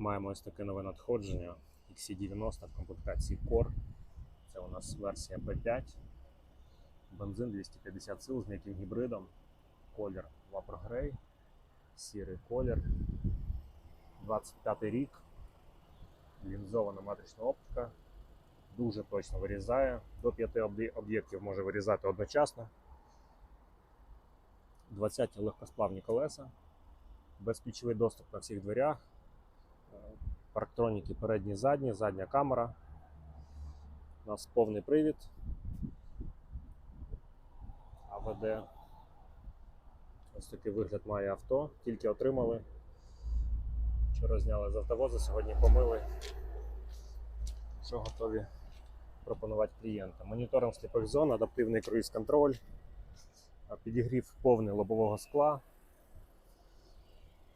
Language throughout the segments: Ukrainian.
Маємо ось таке нове надходження XC90 в комплектації Core. Це у нас версія B5. Бензин 250 сил з м'яким гібридом. Колір Vapor Grey. Сірий колір. 25 рік. Лінзована матрична оптика. Дуже точно вирізає. До 5 об'єктів може вирізати одночасно. 20 легкосплавні колеса. Безключовий доступ на всіх дверях. Парктроніки передні, задні, задня камера. У нас повний привід. АВД. Ось такий вигляд має авто. Тільки отримали. Вчора зняли з автовоза, сьогодні помили. Вже готові пропонувати клієнтам. Моніторинг сліпих зон, адаптивний круїз-контроль, а підігрів повний лобового скла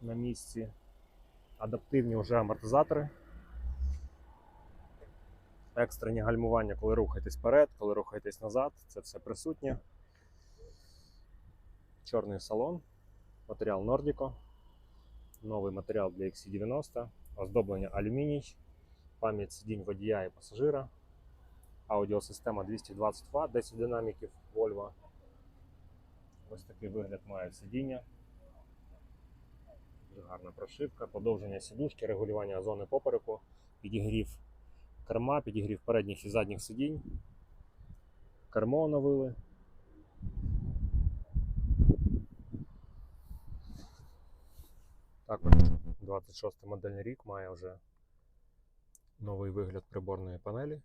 на місці адаптивні вже амортизатори. Екстрені гальмування, коли рухаєтесь вперед, коли рухаєтесь назад, це все присутнє. Чорний салон, матеріал Nordico, новий матеріал для XC90, оздоблення алюміній, пам'ять сидінь водія і пасажира, аудіосистема 220 Вт, 10 динаміків Volvo. Ось такий вигляд має сидіння. Гарна прошивка, подовження сідушки, регулювання зони попереку, підігрів керма, підігрів передніх і задніх сидінь. Кермо оновили. Також 26 модельний рік має вже новий вигляд приборної панелі.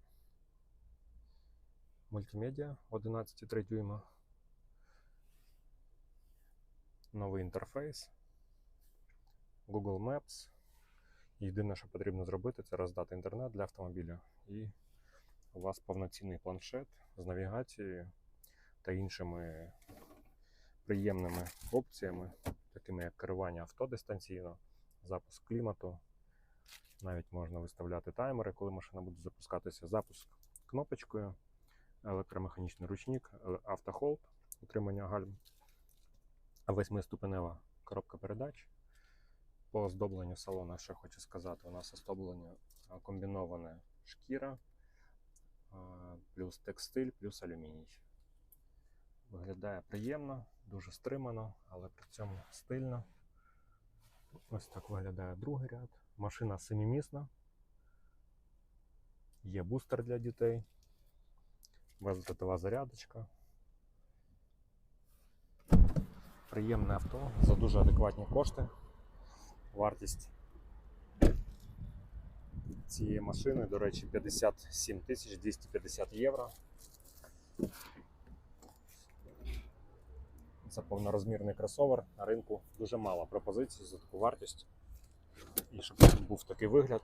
Мультимедіа 11,3 дюйма. Новий інтерфейс. Google Maps. Єдине, що потрібно зробити, це роздати інтернет для автомобіля. І у вас повноцінний планшет з навігацією та іншими приємними опціями, такими як керування авто дистанційно, запуск клімату. Навіть можна виставляти таймери, коли машина буде запускатися. Запуск кнопочкою, електромеханічний ручник, е, автохолд, утримання гальм, восьмиступенева коробка передач. По оздобленню салона, що хочу сказати, у нас оздоблення комбіноване шкіра, плюс текстиль, плюс алюміній. Виглядає приємно, дуже стримано, але при цьому стильно. Ось так виглядає другий ряд. Машина семимісна. Є бустер для дітей, бездротова зарядочка. Приємне авто за дуже адекватні кошти. Вартість цієї машини, до речі, 57 тисяч 250 євро. Це повнорозмірний кросовер. На ринку дуже мало пропозицій за таку вартість. І щоб був такий вигляд.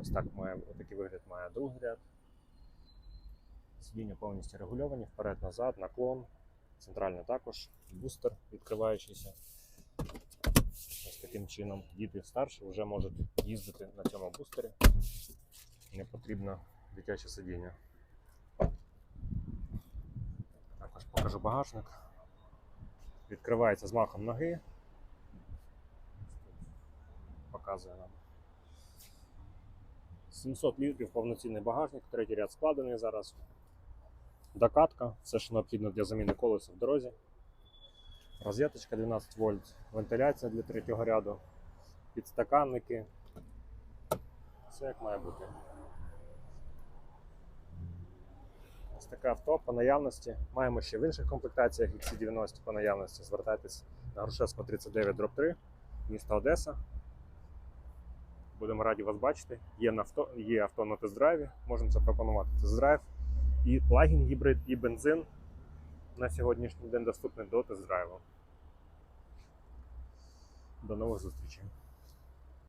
Ось так має, такий вигляд має другий ряд. Сидіння повністю регульовані, вперед-назад, наклон. Центральне також, бустер відкриваючийся. Ось таким чином діти старші вже можуть їздити на цьому бустері. Не потрібно дитяче сидіння. Також покажу багажник. Відкривається з махом ноги. Показує нам. 700 літрів повноцінний багажник, третій ряд складений зараз. Докатка, все, що необхідно для заміни колеса в дорозі. Розеточка 12 вольт, вентиляція для третього ряду, підстаканники. Все як має бути. Ось таке авто по наявності. Маємо ще в інших комплектаціях XC90 по наявності. Звертайтесь на Грушевського 39 дроб 3, місто Одеса. Будемо раді вас бачити. Є, на авто, є авто на тест-драйві, можемо запропонувати тест-драйв. І плагін гібрид, і бензин на сьогоднішній день доступний до тест-драйву. До нових зустрічей.